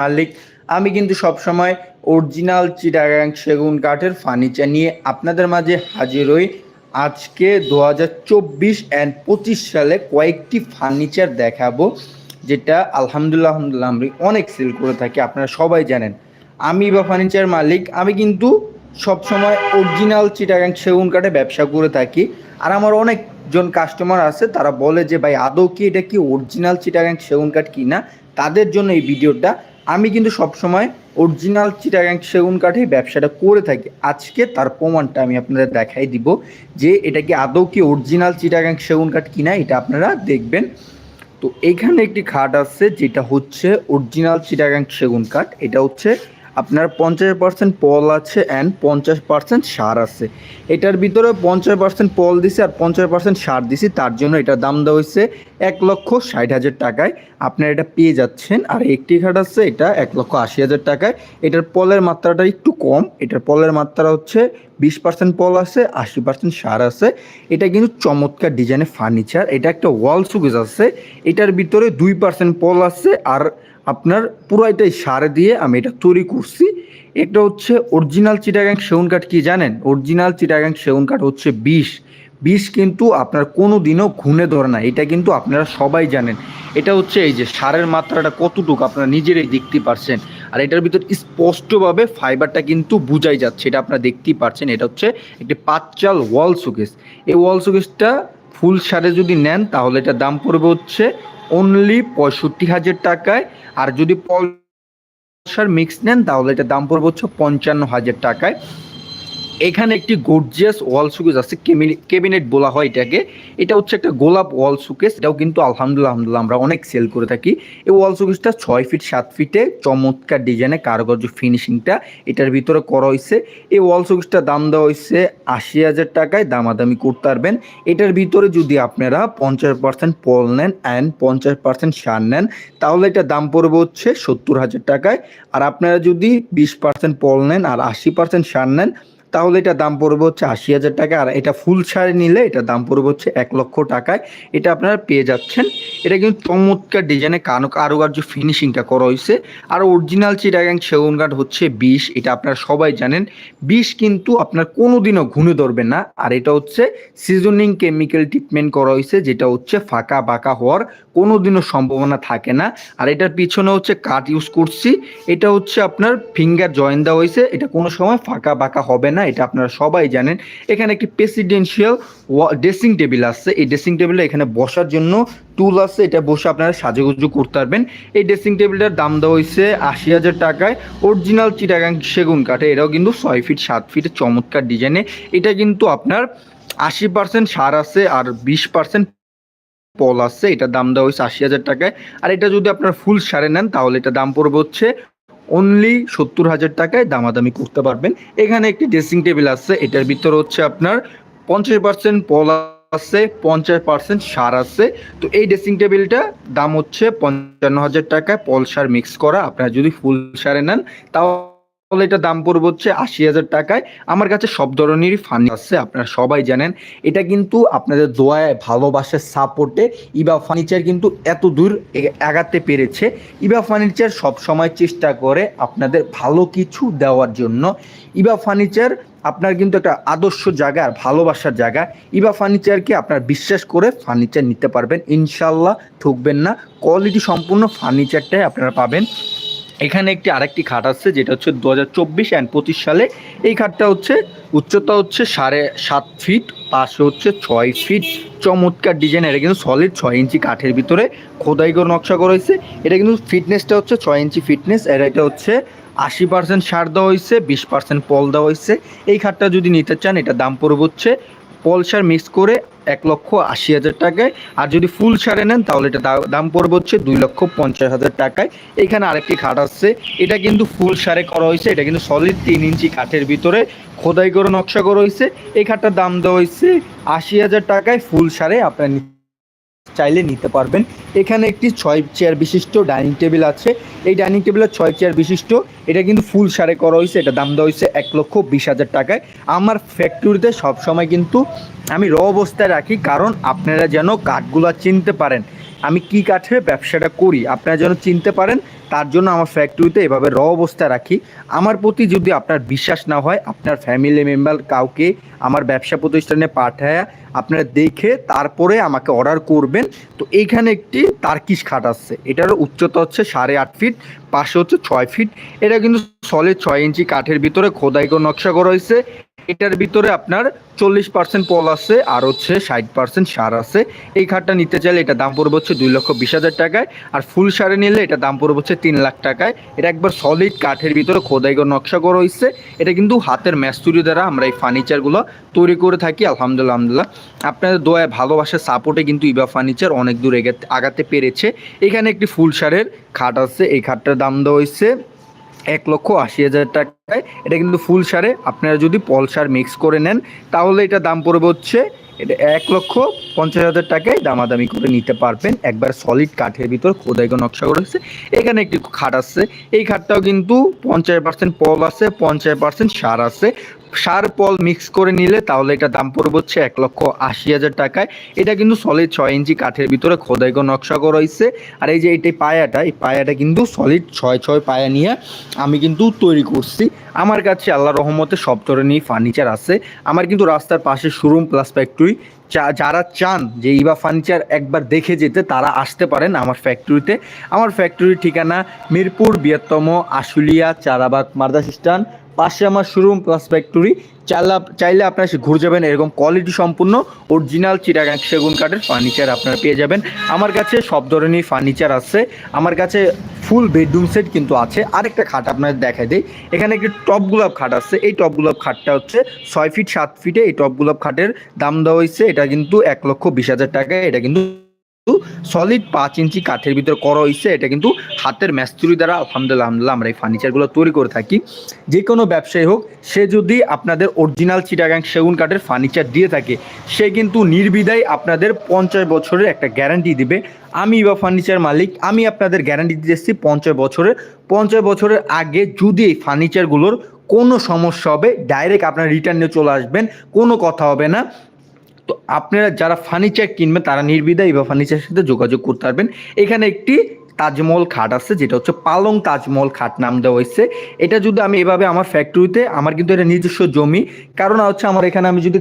মালিক। আমি কিন্তু সবসময় অরিজিনাল চিটাগাং সেগুন কাঠের ফার্নিচার নিয়ে আপনাদের মাঝে হাজির হই। আজকে দু হাজার চব্বিশ অ্যান্ড পঁচিশ সালে কয়েকটি ফার্নিচার দেখাবো, যেটা আলহামদুলিল্লাহ আলহামদুলিল্লাহ আমি অনেক সেল করে থাকি, আপনারা সবাই জানেন। আমি বা ফার্নিচার মালিক, আমি কিন্তু সবসময় অরিজিনাল চিটাগাং সেগুন কাঠে ব্যবসা করে থাকি। আর আমার অনেকজন কাস্টমার আছে, তারা বলে যে, ভাই, আদৌ কি এটা কি অরিজিনাল চিটাগাং সেগুন কাঠ কি না তাদের জন্য এই ভিডিওটা আমি কিন্তু সবসময় অরিজিনাল চিটাগাং সেগুন কাঠেই ব্যবসাটা করে থাকি। আজকে তার প্রমাণটা আমি আপনাদের দেখাই দিব যে এটা কি আদৌ কি অরিজিনাল চিটাগাং সেগুন কাঠ কিনা এটা আপনারা দেখবেন। তো এখানে একটি খাট আছে যেটা হচ্ছে অরিজিনাল চিটাগাং সেগুন কাঠ। এটা হচ্ছে আপনার পঞ্চাশ পার্সেন্ট পল আছে অ্যান্ড পঞ্চাশ পার্সেন্ট সার আছে। এটার ভিতরে পঞ্চাশ পার্সেন্ট পল দিছি আর পঞ্চাশ পার্সেন্ট সার দিছি, তার জন্য এটার দাম দেওয়া হয়েছে এক লক্ষ ষাট হাজার টাকায়। আপনার এটা পেয়ে যাচ্ছেন আর একটি খাট আছে, এটা এক লক্ষ আশি হাজার টাকায়। এটার পলের মাত্রাটা একটু কম, এটার পলের মাত্রা হচ্ছে বিশ পার্সেন্ট পল আছে, আশি পার্সেন্ট সার আছে। এটা কিন্তু চমৎকার ডিজাইনের ফার্নিচার এটা একটা ওয়াল সুকেজ আছে। এটার ভিতরে দুই পার্সেন্ট পল আছে আর আপনার পুরো এটাই সার দিয়ে আমি এটা তৈরি করছি। এটা হচ্ছে অরিজিনাল চিটাগাং সেগুন কাঠ কি জানেন? অরিজিনাল চিটাগাং সেগুন কাঠ হচ্ছে বিষ। বিষ কিন্তু আপনার কোনো দিনও ঘুণে ধরে না। এটা কিন্তু আপনারা সবাই জানেন। এটা হচ্ছে এই যে সারের মাত্রাটা কতটুকু আপনারা নিজেরাই দেখতে পারছেন। আর এটার ভিতর স্পষ্টভাবে ফাইবারটা কিন্তু বুঝাই যাচ্ছে। এটা আপনারা দেখতেই পারছেন। এটা হচ্ছে একটি পাঁচচাল ওয়াল সুকেস এই ওয়াল সুকেসটা ফুল সারে যদি নেন, তাহলে এটা দাম পড়বে হচ্ছে অনলি পঁয়ষট্টি হাজার টাকায়। আর যদি পলসার মিক্স নেন, তাহলে এটা দাম পড়বে হচ্ছে পঞ্চান্ন হাজার টাকায়। এখানে একটি গর্জিয়াস ওয়াল সুকেস আছে কেবিনেট বলা হয় এটাকে। এটা হচ্ছে একটা গোলাপ ওয়াল সুকেস এটাও কিন্তু আলহামদুলিল্লাহ আলহামদুলিল্লাহ আমরা অনেক সেল করে থাকি। এই ওয়াল সুকেসটা ছয় ফিট সাত ফিটে চমৎকার ডিজাইনে কারুকার্য ফিনিশিংটা এটার ভিতরে করা হয়েছে। এই ওয়াল সুকেসটার দাম দেওয়া হয়েছে আশি হাজার টাকায়, দামাদামি করতে পারবেন। এটার ভিতরে যদি আপনারা পঞ্চাশ পার্সেন্ট পল নেন অ্যান্ড পঞ্চাশ পার্সেন্ট সার নেন, তাহলে এটা দাম পড়বে হচ্ছে সত্তর হাজার টাকায়। আর আপনারা যদি বিশ পার্সেন্ট পল নেন আর আশি পার্সেন্ট সার নেন তাহলে এটা দাম পড়বে হচ্ছে আশি হাজার টাকা। আর এটা ফুল সারে নিলে এটা দাম পড়বে হচ্ছে এক লক্ষ টাকায়। এটা আপনারা পেয়ে যাচ্ছেন। এটা কিন্তু চমৎকার ডিজাইনে কানো কারুকার্য ফিনিশিংটা করা হয়েছে। আর অরিজিনাল চিটাগাং সেগুন কাঠ হচ্ছে বিষ এটা আপনারা সবাই জানেন। বিষ কিন্তু আপনার কোনো দিনও ঘুনে ধরবে না। আর এটা হচ্ছে সিজনিং কেমিক্যাল ট্রিটমেন্ট করা হয়েছে, যেটা হচ্ছে ফাঁকা বাঁকা হওয়ার কোনো দিনও সম্ভাবনা থাকে না। আর এটার পিছনে হচ্ছে কাঠ ইউজ করছি। এটা হচ্ছে আপনার ফিঙ্গার জয়েন দেওয়া হয়েছে। এটা কোনো সময় ফাঁকা বাঁকা হবে না। এটা আপনারা সবাই জানেন। এখানে একটি প্রেসিডেন্সিয়াল ড্রেসিং টেবিল আছে। এই ড্রেসিং টেবিলে এখানে বসার জন্য টুল আছে। এটা বসে আপনারা সাজুগুজু করতে পারবেন। এই ড্রেসিং টেবিলটার দাম দেওয়া হয়েছে আশি হাজার টাকায়। অরিজিনাল চিটাগাং সেগুন কাঠে। এটাও কিন্তু ছয় ফিট সাত ফিটের চমৎকার ডিজাইনে এটা কিন্তু আপনার আশি পার্সেন্ট সার আছে আর বিশ পার্সেন্ট পল আছে। এটার দাম দেওয়া হয়েছে আশি হাজার টাকায়। আর এটা যদি আপনার ফুল সারে নেন, তাহলে এটা দাম পড়বে হচ্ছে অনলি সত্তর হাজার টাকায় দামাদামি করতে পারবেন। এখানে একটি ড্রেসিং টেবিল আছে, এটার ভিতরে হচ্ছে আপনার পঞ্চাশ পার্সেন্ট পলা আছে, পঞ্চাশ পার্সেন্ট সার আছে। তো এই ড্রেসিং টেবিলটা দাম হচ্ছে পঞ্চান্ন হাজার টাকায় পল সার মিক্স করা। আপনারা যদি ফুল সারে নেন, তাও তাহলে এটা দাম পড়বে হচ্ছে আশি হাজার টাকায়। আমার কাছে সব ধরনেরই ফানি আছে, আপনারা সবাই জানেন। এটা কিন্তু আপনাদের দোয়ায়, ভালোবাসার সাপোর্টে ইবা ফার্নিচার কিন্তু এত দূর এগাতে পেরেছে। ইবা ফার্নিচার সব সময় চেষ্টা করে আপনাদের ভালো কিছু দেওয়ার জন্য। ইবা ফার্নিচার আপনার কিন্তু একটা আদর্শ জায়গা আর ভালোবাসার জায়গা। ইবা ফার্নিচারকে আপনার বিশ্বাস করে ফার্নিচার নিতে পারবেন। ইনশাল্লাহ ঠকবেন না। কোয়ালিটি সম্পূর্ণ ফার্নিচারটাই আপনারা পাবেন। এখানে একটি আরেকটি খাট আছে, যেটা হচ্ছে দু হাজার চব্বিশ অ্যান্ড পঁচিশ সালে। এই খাটটা হচ্ছে, উচ্চতা হচ্ছে সাড়ে সাত ফিট পাশে হচ্ছে ছয় ফিট চমৎকার ডিজাইন এটা কিন্তু সলিড ছয় ইঞ্চি কাঠের ভিতরে। খোদাই করে নকশা করা হয়েছে। এটা কিন্তু ফিটনেসটা হচ্ছে ছয় ইঞ্চি ফিটনেস আর এটা হচ্ছে আশি পার্সেন্ট সার দেওয়া হয়েছে, বিশ পার্সেন্ট পল দেওয়া হয়েছে। এই খাটটা যদি নিতে চান, এটা দাম পড়বে হচ্ছে পল সার মিক্স করে এক লক্ষ আশি হাজার টাকায়। আর যদি ফুল সারে নেন, তাহলে এটা দাম পড়বে হচ্ছে দুই লক্ষ পঞ্চাশ হাজার টাকায়। এখানে আরেকটি খাট আসছে এটা কিন্তু ফুল সারে করা হয়েছে। এটা কিন্তু সলিড তিন ইঞ্চি কাঠের ভিতরে খোদাই করে নকশা করা হয়েছে। এই খাটটার দাম দেওয়া হয়েছে আশি হাজার টাকায় ফুল সারে আপনার চাইলে নিতে পারবেন। এখানে একটি ছয় চেয়ার বিশিষ্ট ডাইনিং টেবিল আছে। এই ডাইনিং টেবিলের ছয় চেয়ার বিশিষ্ট। এটা কিন্তু ফুল সারে করা হয়েছে। এটা দাম দেওয়া হয়েছে এক লক্ষ বিশ হাজার টাকায়। আমার ফ্যাক্টরিতে সবসময় কিন্তু আমি র অবস্থায় রাখি। কারণ আপনারা যেন কাঠগুলো চিনতে পারেন। আমি কি কাঠে ব্যবসাটা করি? আপনারা যেন চিনতে পারেন, তার জন্য আমার ফ্যাক্টরিতে এভাবে র অবস্থায় রাখি। আমার প্রতি যদি আপনার বিশ্বাস না হয়, আপনার ফ্যামিলি মেম্বার কাউকে, আমার ব্যবসা প্রতিষ্ঠানে পাঠায় আপনারা দেখে তারপরে আমাকে অর্ডার করবেন। তো এইখানে একটি তার্কিশ খাট আসছে। এটার উচ্চতা হচ্ছে সাড়ে আট ফিট পাশে হচ্ছে ছয় ফিট এটা কিন্তু সলিড ছয় ইঞ্চি কাঠের ভিতরে খোদাই করে নকশা করা হয়েছে। এটার ভিতরে আপনার চল্লিশ পার্সেন্ট পল আছে, আর হচ্ছে ষাট পার্সেন্ট সার আছে। এই খাটটা নিতে চাইলে এটা দাম পড়বে হচ্ছে দুই লক্ষ বিশ হাজার টাকায়, আর ফুল সারে নিলে এটা দাম পড়বে হচ্ছে তিন লাখ টাকায়। এটা একবার সলিড কাঠের ভিতরে খোদাই করে নকশা করা হয়েছে এটা কিন্তু হাতের ম্যাস্তুরি দ্বারা আমরা এই ফার্নিচারগুলো তৈরি করে থাকি, আলহামদুলিল্লাহ আলহামদুলিল্লাহ। আপনাদের দোয়ায় ভালোবাসার সাপোর্টে কিন্তু ইবা ফার্নিচার অনেক দূর এগে- আগাতে পেরেছে। এখানে একটি ফুল সারের খাট আছে, এই খাটটার দাম দেওয়া হয়েছে এক লক্ষ আশি হাজার টাকায়। এটা কিন্তু ফুল সারে। আপনারা যদি পল সার মিক্স করে নেন, তাহলে এটা দাম পড়বে হচ্ছে, এটা এক লক্ষ পঞ্চাশ হাজার টাকায় দামাদামি করে নিতে পারবেন। একবার সলিড কাঠের ভিতর খোদাই করে নকশা করেছে এখানে একটি খাট আছে। এই খাটটাও কিন্তু পঞ্চাশ পার্সেন্ট পল আছে, পঞ্চাশ পার্সেন্ট সার আছে। সার পল মিক্স করে নিলে তাহলে এটা দাম পড়বে হচ্ছে এক লক্ষ আশি হাজার টাকায়। এটা কিন্তু সলিড ছয় ইঞ্চি কাঠের ভিতরে খোদাই নকশা করা হয়েছে আর এই যে এটাই পায়াটা, এই পায়াটা কিন্তু সলিড ছয় ছয় পায়া নিয়ে আমি কিন্তু তৈরি করছি। আমার কাছে আল্লাহ রহমতে সব ধরনেরই ফার্নিচার আছে। আমার কিন্তু রাস্তার পাশে শোরুম প্লাস ফ্যাক্টরি যারা চান যে ইবা ফার্নিচার একবার দেখে যেতে, তারা আসতে পারেন আমার ফ্যাক্টরিতে আমার ফ্যাক্টরির ঠিকানা মিরপুর, বৃহত্তম আশুলিয়া, চারাবাগ মার্দাস স্টান পাশে আমার শোরুম প্লাস ফ্যাক্টরি চাইলে চাইলে আপনারা ঘুরে যাবেন, এরকম কোয়ালিটি সম্পূর্ণ অরিজিনাল চিটাগাং সেগুন কাঠের ফার্নিচার আপনারা পেয়ে যাবেন। আমার কাছে সব ধরনের ফার্নিচার আছে। আমার কাছে ফুল বেডরুম সেট কিন্তু আছে। আরেকটা খাট আপনাদের দেখাই দিই। এখানে একটি টপ গোলাপ খাট আছে। এই টপ গোলাপ খাটটা হচ্ছে ছয় ফিট সাত ফিটে এই টপ গোলাপ খাটের দাম দেওয়া হয়েছে। এটা কিন্তু এক লক্ষ বিশ হাজার টাকায় এটা কিন্তু সলিড পাঁচ ইঞ্চি কাঠের ভিতর করা হয়েছে এটা কিন্তু হাতের ম্যাস্তুরি দ্বারা আলহামদুলিল্লাহ আলহামদুলিল্লাহ আমরা এই ফার্নিচারগুলো তৈরি করে থাকি। যে কোনো ব্যবসায়ী হোক, সে যদি আপনাদের অরিজিনাল চিটাগাং সেগুন কাঠের ফার্নিচার দিয়ে থাকে, সে কিন্তু নির্বিধায় আপনাদের পঞ্চাশ বছরের একটা গ্যারান্টি দিবে। আমি বা ফার্নিচার মালিক, আমি আপনাদের গ্যারান্টি দিতেছি পঞ্চাশ বছরের। পঞ্চাশ বছরের আগে যদি এই ফার্নিচারগুলোর কোনো সমস্যা হবে ডাইরেক্ট আপনার রিটার্ন নিয়ে চলে আসবেন, কোনো কথা হবে না। তো আপনারা যারা ফার্নিচার কিনবেন, তারা নির্বিধায় বা ফার্নিচারের সাথে যোগাযোগ করতে পারবেন। এখানে একটি তাজমহল খাট আছে, যেটা হচ্ছে পালং তাজমহল খাট নাম দেওয়া হয়েছে। এটা যদি আমি এভাবে আমার ফ্যাক্টরিতে আমার কিন্তু এটা নিজস্ব জমি। কারণ হচ্ছে আমার এখানে আমি যদি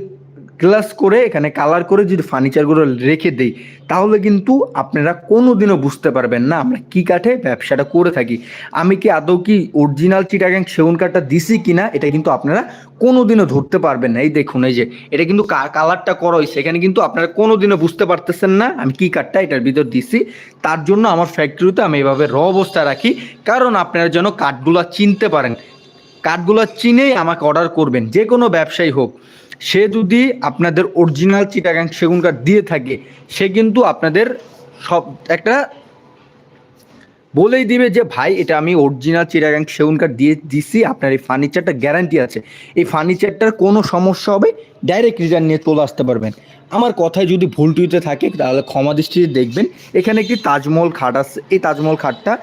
গ্লাস করে, এখানে কালার করে যদি ফার্নিচারগুলো রেখে দেই, তাহলে কিন্তু আপনারা কোনো দিনও বুঝতে পারবেন না আমরা কি কাঠে ব্যবসাটা করে থাকি। আমি কি আদৌ কি অরিজিনাল চিটাগাং সেগুন কাঠটা দিছি কি না এটা কিন্তু আপনারা কোনো দিনও ধরতে পারবেন না। এই দেখুন, এই যে, এটা কিন্তু কালারটা করা হয়েছে, এখানে কিন্তু আপনারা কোনো দিনও বুঝতে পারতেছেন না আমি কি কাঠটা এটার ভিতর দিছি। তার জন্য আমার ফ্যাক্টরিতে আমি এভাবে র অবস্থা রাখি, কারণ আপনারা যেন কাঠগুলো চিনতে পারেন। কাঠগুলো চিনেই আমাকে অর্ডার করবেন যে কোনো ব্যবসায়ী হোক। সে যদি আপনাদের অরিজিনাল চিটাগাং সেগুন কাঠ দিয়ে থাকে, সে কিন্তু আপনাদের সব একটা বলেই দিবে যে, ভাই, এটা আমি অরিজিনাল চিটাগাং সেগুন কাঠ দিয়ে দিছি, আপনার এই ফার্নিচারটা গ্যারান্টি আছে। এই ফার্নিচারটার কোনো সমস্যা হবে ডাইরেক্ট রিটার্ন নিয়ে চলে আসতে পারবেন। আমার কথায় যদি ভুল টুইতে থাকে, তাহলে ক্ষমা দৃষ্টিতে দেখবেন, এখানে একটি তাজমহল খাট আছে। এই তাজমহল খাটটা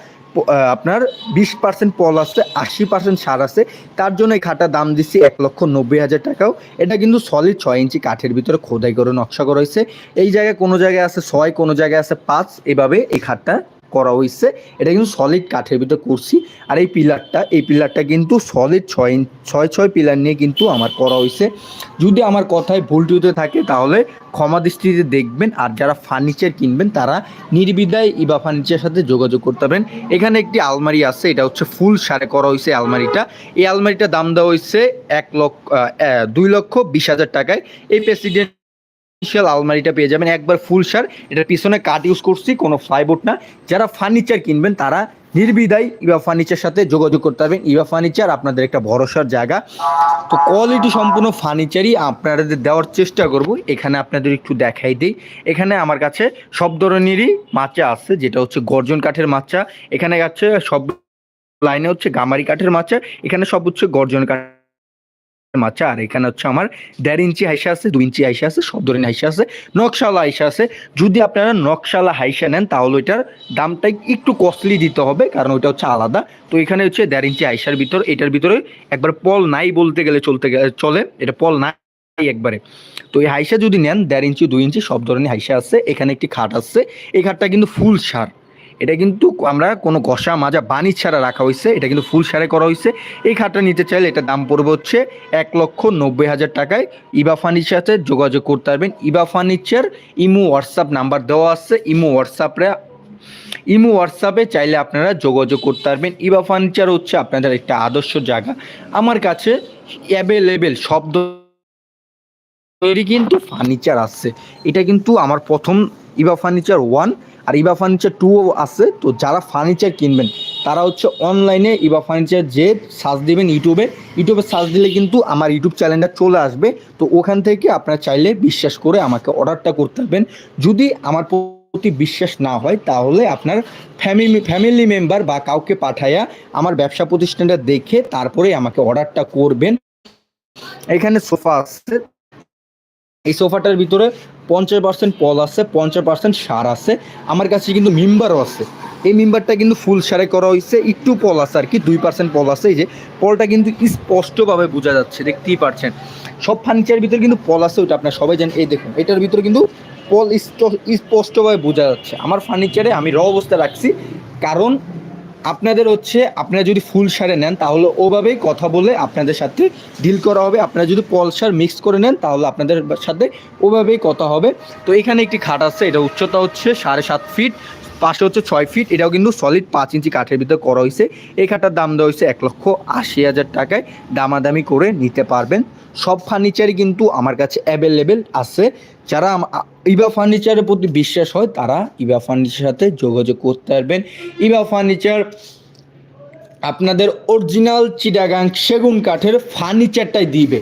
আপনার বিশ পার্সেন্ট পল আছে, আশি পার্সেন্ট সার আছে। তার জন্য এই খাটটার দাম দিচ্ছি এক লক্ষ নব্বই হাজার টাকাও। এটা কিন্তু সলিড ছয় ইঞ্চি কাঠের ভিতরে খোদাই করে নকশা করা হয়েছে। এই জায়গায় কোনো জায়গায় আছে ছয়, কোনো জায়গায় আছে পাঁচ। এভাবে এই খাটটা করা হয়েছে এটা কিন্তু সলিড কাঠের ভিতরে করছি। আর এই পিলারটা এই পিলারটা কিন্তু সলিড ছয় ছয় ছয় পিলার নিয়ে কিন্তু আমার করা হয়েছে যদি আমার কথায় ভুল টুতে থাকে, তাহলে ক্ষমা দৃষ্টিতে দেখবেন। আর যারা ফার্নিচার কিনবেন, তারা নির্বিধায় ইবা ফার্নিচারের সাথে যোগাযোগ করতে পারবেন। এখানে একটি আলমারি আছে, এটা হচ্ছে ফুল সারে করা হয়েছে আলমারিটা। এই আলমারিটার দাম দেওয়া হয়েছে এক লক্ষ দুই লক্ষ বিশ হাজার টাকায়। এই প্রেসিডেন্ট স্পেশাল আলমারিটা পেয়ে যাবেন। একবার ফুল সার এটার পিছনে কাঠ ইউজ করছি, কোনো ফ্লাইবোর্ড না। যারা ফার্নিচার কিনবেন, তারা নির্বিধায় ইভা ফার্নিচার সাথে যোগাযোগ করতে পারবেন। ইভা ফার্নিচার আপনাদের একটা ভরসার জায়গা। তো কোয়ালিটি সম্পূর্ণ ফার্নিচারই আপনাদের দেওয়ার চেষ্টা করব। এখানে আপনাদের একটু দেখাই দিই। এখানে আমার কাছে সব ধরনেরই মাচা আছে, যেটা হচ্ছে গর্জন কাঠের মাচা। এখানে আছে সব লাইনে হচ্ছে গামারি কাঠের মাচা। এখানে সব হচ্ছে গর্জন কাঠ মাচা আর এখানে হচ্ছে আমার দেড় ইঞ্চি হাইসা আছে, দুই ইঞ্চি হাইসা আছে, সব ধরনের হাইসা আছে নকশালা হাইসা আছে। যদি আপনারা নকশালা হাইসা নেন, তাহলে ওইটার দামটা একটু কস্টলি দিতে হবে, কারণ ওইটা হচ্ছে আলাদা। তো এখানে হচ্ছে দেড় ইঞ্চি হাইসার ভিতর, এটার ভিতরে একবার পল নাই বলতে গেলে চলতে গেলে চলে, এটা পল নাই একবারে। তো এই হাইসা যদি নেন, দেড় ইঞ্চি, দুই ইঞ্চি, সব ধরনের হাইসা আছে, এখানে একটি খাট আছে, এই খাটটা কিন্তু ফুল সার। এটা কিন্তু আমরা কোনো ঘষা, মাজা বানি ছাড়া রাখা হয়েছে এটা কিন্তু ফুল সারে করা হয়েছে এই খাটটা নিতে চাইলে এটা দাম পড়বে হচ্ছে এক লক্ষ নব্বই হাজার টাকায়। ইবা ফার্নিচার সাথে যোগাযোগ করতে পারবেন। ইবা ফার্নিচার, ইমো হোয়াটসঅ্যাপ নাম্বার দেওয়া আছে, ইমো হোয়াটসঅ্যাপে ইমো হোয়াটসঅ্যাপে চাইলে আপনারা যোগাযোগ করতে পারবেন। ইবা ফার্নিচার হচ্ছে আপনাদের একটা আদর্শ জায়গা। আমার কাছে অ্যাভেলেবেল শব্দ তৈরি কিন্তু ফার্নিচার আসছে এটা কিন্তু আমার প্রথম ইবা ফার্নিচার ওয়ান। আর ইবা ফার্নিচার টুও আছে, তো যারা ফার্নিচার কিনবেন, তারা হচ্ছে অনলাইনে ইবা ফার্নিচার যে সার্চ দিবেন ইউটিউবে ইউটিউবে সার্চ দিলে কিন্তু আমার ইউটিউব চ্যানেলটা চলে আসবে। তো ওখান থেকে আপনারা চাইলে বিশ্বাস করে আমাকে অর্ডারটা করতে পারবেন। যদি আমার প্রতি বিশ্বাস না হয়, তাহলে আপনার ফ্যামিলি ফ্যামিলি মেম্বার বা কাউকে পাঠাইয়া আমার ব্যবসা প্রতিষ্ঠানটা দেখে তারপরে আমাকে অর্ডারটা করবেন। এখানে সোফা আছে। এই সোফাটার ভিতরে পঞ্চাশ পার্সেন্ট পল আছে, পঞ্চাশ পার্সেন্ট সার আছে। আমার কাছে কিন্তু মিম্বারও আছে। এই মিম্বারটা কিন্তু ফুল সারে করা হয়েছে একটু পল আছে আর কি, দুই পার্সেন্ট পল আছে। এই যে পলটা কিন্তু স্পষ্টভাবে বোঝা যাচ্ছে, দেখতেই পারছেন। সব ফার্নিচারের ভিতরে কিন্তু পল আছে, ওইটা আপনার সবাই জানেন। এই দেখুন, এটার ভিতরে কিন্তু পল স্প- স্পষ্টভাবে বোঝা যাচ্ছে। আমার ফার্নিচারে আমি র অবস্থা রাখছি, কারণ আপনাদের হচ্ছে, আপনারা যদি ফুল সারে নেন, তাহলে ওভাবেই কথা বলে আপনাদের সাথে ডিল করা হবে। আপনারা যদি পল সার মিক্স করে নেন, তাহলে আপনাদের সাথে ওভাবেই কথা হবে। তো এখানে একটি খাট আছে, এটা উচ্চতা হচ্ছে সাড়ে সাত ফিট পাশে হচ্ছে ছয় ফিট এটাও কিন্তু সলিড পাঁচ ইঞ্চি কাঠের ভিতরে করা হয়েছে। এই খাটার দাম দেওয়া হয়েছে এক লক্ষ আশি হাজার টাকায়। দামাদামি করে নিতে পারবেন। সব ফার্নিচারই কিন্তু আমার কাছে অ্যাভেলেবেল আছে। যারা ইবা ফার্নিচারের প্রতি বিশ্বাস হয়, তারা ইবা ফার্নিচারের সাথে যোগাযোগ করতে পারবেন। ইবা ফার্নিচার আপনাদের অরিজিনাল চিটাগাং সেগুন কাঠের ফার্নিচারটাই দিবে।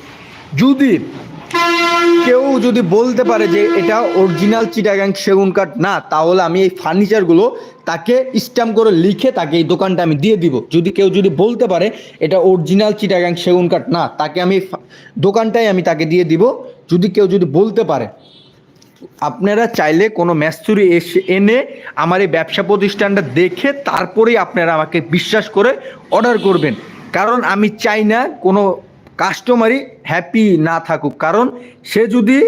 যদি কেউ যদি বলতে পারে যে এটা অরিজিনাল চিটাগাং সেগুন কাঠ না, তাহলে আমি এই ফার্নিচারগুলো তাকে স্ট্যাম্প করে লিখে তাকে এই দোকানটা আমি দিয়ে দিব। যদি কেউ যদি বলতে পারে এটা অরিজিনাল চিটাগাং সেগুন কাঠ না, তাকে আমি দোকানটাই আমি তাকে দিয়ে দিব। যদি কেউ যদি বলতে পারে, আপনারা চাইলে কোনো ম্যাস্তুরি এসে এনে আমার এই ব্যবসা প্রতিষ্ঠানটা দেখে তারপরেই আপনারা আমাকে বিশ্বাস করে অর্ডার করবেন। কারণ আমি চাই না কোনো কাস্টমারই হ্যাপি না থাকুক। কারণ সে যদি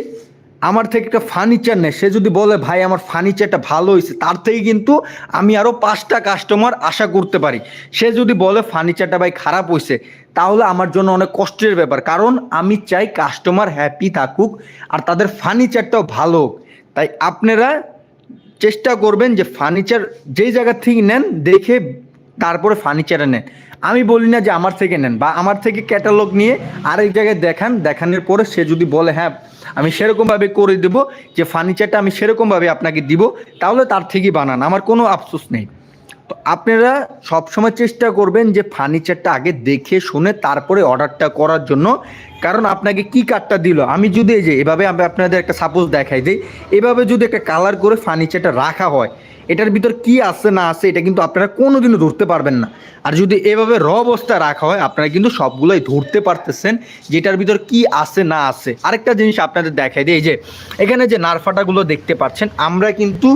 আমার থেকে একটা ফার্নিচার নেয়, সে যদি বলে, ভাই, আমার ফার্নিচারটা ভালো হয়েছে, তার থেকে কিন্তু আমি আরও পাঁচটা কাস্টমার আশা করতে পারি। সে যদি বলে ফার্নিচারটা ভাই খারাপ হয়েছে, তাহলে আমার জন্য অনেক কষ্টের ব্যাপার। কারণ আমি চাই কাস্টমার হ্যাপি থাকুক আর তাদের ফার্নিচারটাও ভালো তাই আপনারা চেষ্টা করবেন যে ফার্নিচার যেই জায়গা থেকে নেন, দেখে তারপরে ফার্নিচারে নেন। আমি বলি না যে আমার থেকে নেন বা আমার থেকে ক্যাটালগ নিয়ে আরেক জায়গায় দেখান, দেখানোর পরে সে যদি বলে হ্যাঁ আমি সেরকমভাবে করে দেবো, যে ফার্নিচারটা আমি সেরকমভাবে আপনাকে দিব, তাহলে তার থেকেই বানান, আমার কোনো আফসোস নেই। তো আপনারা সবসময় চেষ্টা করবেন যে ফার্নিচারটা আগে দেখে শুনে তারপরে অর্ডারটা করার জন্য, কারণ আপনাকে কি কাঠটা দিল? আমি যদি এই যে, এভাবে আমি আপনাদের একটা সাপোজ দেখাই দিই, এভাবে যদি একটা কালার করে ফার্নিচারটা রাখা হয় এটার ভিতর কি আছে, না আছে, এটা কিন্তু আপনারা কোনোদিনও ধরতে পারবেন না। আর যদি এভাবে র অবস্থায় রাখা হয়, আপনারা কিন্তু সবগুলোই ধরতে পারতেছেন যেটার ভিতর কি আছে, না আছে। আরেকটা জিনিস আপনাদের দেখাই দিই, এই যে এখানে যে নারফাটাগুলো দেখতে পাচ্ছেন, আমরা কিন্তু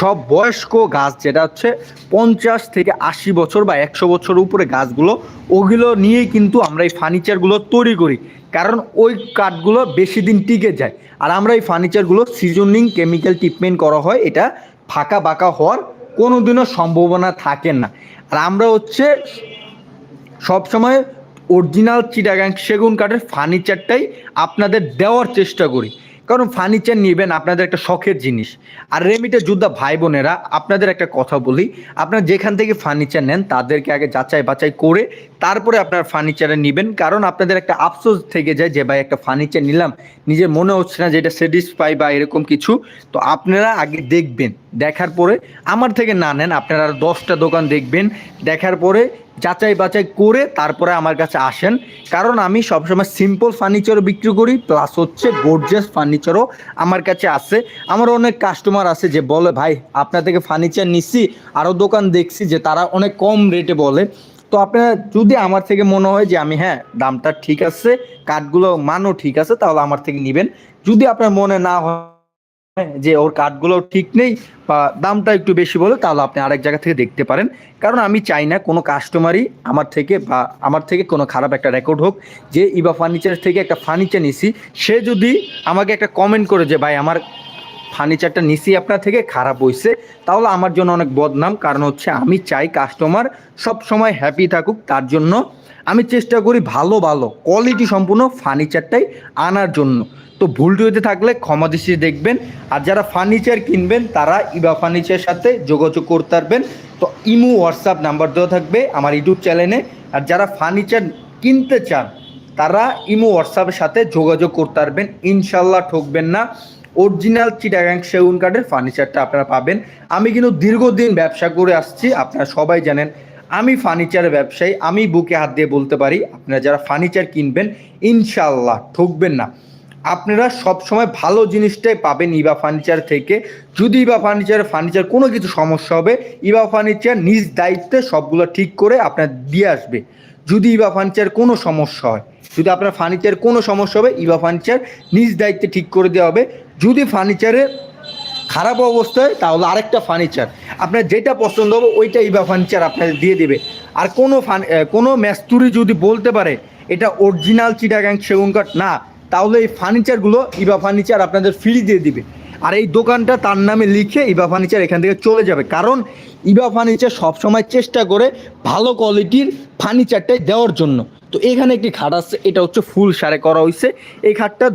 সব বয়স্ক গাছ, যেটা হচ্ছে পঞ্চাশ থেকে আশি বছর বা একশো বছর উপরে গাছগুলো, ওগুলো নিয়েই কিন্তু আমরা এই ফার্নিচারগুলো তৈরি করি। কারণ ওই কাঠগুলো বেশি দিন টিকে যায়। আর আমরা এই ফার্নিচারগুলো সিজনিং কেমিক্যাল ট্রিটমেন্ট করা হয়, এটা ফাঁকা বাঁকা হওয়ার কোনোদিনও সম্ভাবনা থাকে না। আর আমরা হচ্ছে সবসময় অরিজিনাল চিটাগাং সেগুন কাঠের ফার্নিচারটাই আপনাদের দেওয়ার চেষ্টা করি। কারণ ফার্নিচার নেবেন আপনাদের একটা শখের জিনিস। আর রেমিটে যোদ্ধা ভাই বোনেরা আপনাদের একটা কথা বলি, আপনারা যেখান থেকে ফার্নিচার নেন, তাদেরকে আগে যাচাই বাছাই করে তারপরে আপনার ফার্নিচারে নেবেন। কারণ আপনাদের একটা আফসোস থেকে যায় যে, ভাই, একটা ফার্নিচার নিলাম, নিজের মনে হচ্ছে না যে এটা স্যাটিসফাই বা এরকম কিছু। তো আপনারা আগে দেখবেন, দেখার পরে, আমার থেকে না নেন, আপনারা দশটা দোকান দেখবেন, দেখার পরে যাচাই বাছাই করে তারপরে আমার কাছে আসেন। কারণ আমি সবসময় সিম্পল ফার্নিচারও বিক্রি করি প্লাস হচ্ছে গোর্জাস ফার্নিচারও আমার কাছে আছে। আমার অনেক কাস্টমার আছে যে বলে, ভাই, আপনার থেকে ফার্নিচার নিচ্ছি আরও দোকান দেখছি যে তারা অনেক কম রেটে বলে। তো আপনারা, যদি আমার থেকে মনে হয় যে আমি হ্যাঁ দামটা ঠিক আছে কাঠগুলো মানও ঠিক আছে, তাহলে আমার থেকে নেবেন। যদি আপনার মনে না হয় যে ওর কাঠগুলো ঠিক নেই বা দামটা একটু বেশি বলে, তাহলে আপনি আরেক জায়গা থেকে দেখতে পারেন। কারণ আমি চাই না কোনো কাস্টমারই আমার থেকে বা আমার থেকে কোনো খারাপ একটা রেকর্ড হোক, যে ইবা ফার্নিচার থেকে একটা ফার্নিচার নিছি। সে যদি আমাকে একটা কমেন্ট করে যে, ভাই, আমার ফার্নিচারটা নিছি আপনার থেকে, খারাপ হয়েছে তাহলে আমার জন্য অনেক বদনাম। কারণ হচ্ছে আমি চাই কাস্টমার সব সময় হ্যাপি থাকুক, তার জন্য আমি চেষ্টা করি ভালো ভালো কোয়ালিটি সম্পূর্ণ ফার্নিচারটাই আনার জন্য। তো ভুলটি টুয়েতে থাকলে ক্ষমা দৃষ্টি দেখবেন। আর যারা ফার্নিচার কিনবেন, তারা ইবা ফার্নিচারের সাথে যোগাযোগ করতে পারবেন। তো ইমু, হোয়াটসঅ্যাপ নাম্বার দেওয়া থাকবে আমার ইউটিউব চ্যানেলে। আর যারা ফার্নিচার কিনতে চান, তারা ইমো, হোয়াটসঅ্যাপের সাথে যোগাযোগ করতে পারবেন। ইনশাল্লাহ ঠকবেন না। অরিজিনাল চিটাগাং সেগুন কাঠের ফার্নিচারটা আপনারা পাবেন। আমি কিন্তু দীর্ঘদিন ব্যবসা করে আসছি, আপনারা সবাই জানেন। আমি ফার্নিচারের ব্যবসায়ী, আমি বুকে হাত দিয়ে বলতে পারি, আপনারা যারা ফার্নিচার কিনবেন ইনশাল্লাহ ঠকবেন না। আপনারা সবসময় ভালো জিনিসটাই পাবেন ইবা ফার্নিচার থেকে। যদি ইবা ফার্নিচারের ফার্নিচার কোনো কিছু সমস্যা হবে, ইবা ফার্নিচার নিজ দায়িত্বে সবগুলো ঠিক করে আপনার দিয়ে আসবে। যদি ইবা ফার্নিচার কোনো সমস্যা হয়, যদি আপনার ফার্নিচার কোনো সমস্যা হবে, ইবা ফার্নিচার নিজ দায়িত্বে ঠিক করে দেওয়া হবে। যদি ফার্নিচারে খারাপ অবস্থায় তাহলে আরেকটা ফার্নিচার আপনার যেটা পছন্দ হবে ওইটা ইবা ফার্নিচার আপনাদের দিয়ে দেবে। আর কোনো ফান কোনো ম্যাস্তুরি যদি বলতে পারে, এটা অরিজিনাল চিটাগাং সেগুন কাঠ, না, তাহলে এই ফার্নিচারগুলো ইবা ফার্নিচার আপনাদের ফ্রি দিয়ে দিবে। আর এই দোকানটা তার নামে লিখে ইবা ফার্নিচার এখান থেকে চলে যাবে। কারণ ইবা ফার্নিচার সবসময় চেষ্টা করে ভালো কোয়ালিটির ফার্নিচারটাই দেওয়ার জন্য। তো এখানে একটি খাট আছে, এটা হচ্ছে ফুল সারে করা হয়েছে এই খাটটা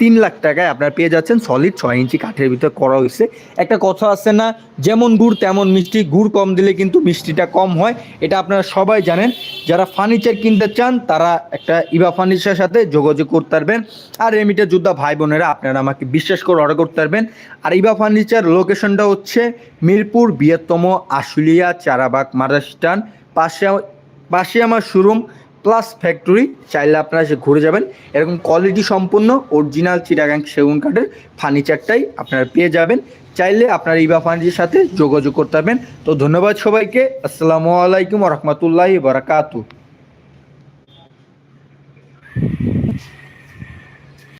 তিন লাখ টাকায় আপনার পেয়ে যাচ্ছেন সলিড ছয় ইঞ্চি কাঠের ভিতরে করা হয়েছে। একটা কথা আছে না, যেমন গুড় তেমন মিষ্টি, গুড় কম দিলে কিন্তু মিষ্টিটা কম হয়। এটা আপনারা সবাই জানেন। যারা ফার্নিচার কিনতে চান, তারা একটা ইভা ফার্নিচারের সাথে যোগাযোগ করতে পারবেন। আর রেমিটে যোদ্ধা ভাই বোনেরা, আপনারা আমাকে বিশ্বাস করে অর্ডার করতে পারবেন। আর ইভা ফার্নিচার লোকেশনটা হচ্ছে মিরপুর বৃহত্তম আশুলিয়া চারাবাগ মারাস্টান পাশে পাশে আমার শোরুম প্লাস ফ্যাক্টরি চাইলে আপনারা সে ঘুরে যাবেন। এরকম কোয়ালিটি সম্পূর্ণ অরিজিনাল চিটাগাং সেগুন কাঠের ফার্নিচারটাই আপনারা পেয়ে যাবেন। চাইলে আপনার ইবা ফার্নিচারের সাথে যোগাযোগ করতে পারবেন। তো ধন্যবাদ সবাইকে। আসসালামু আলাইকুম রহমতুল্লাহি বারাকাতু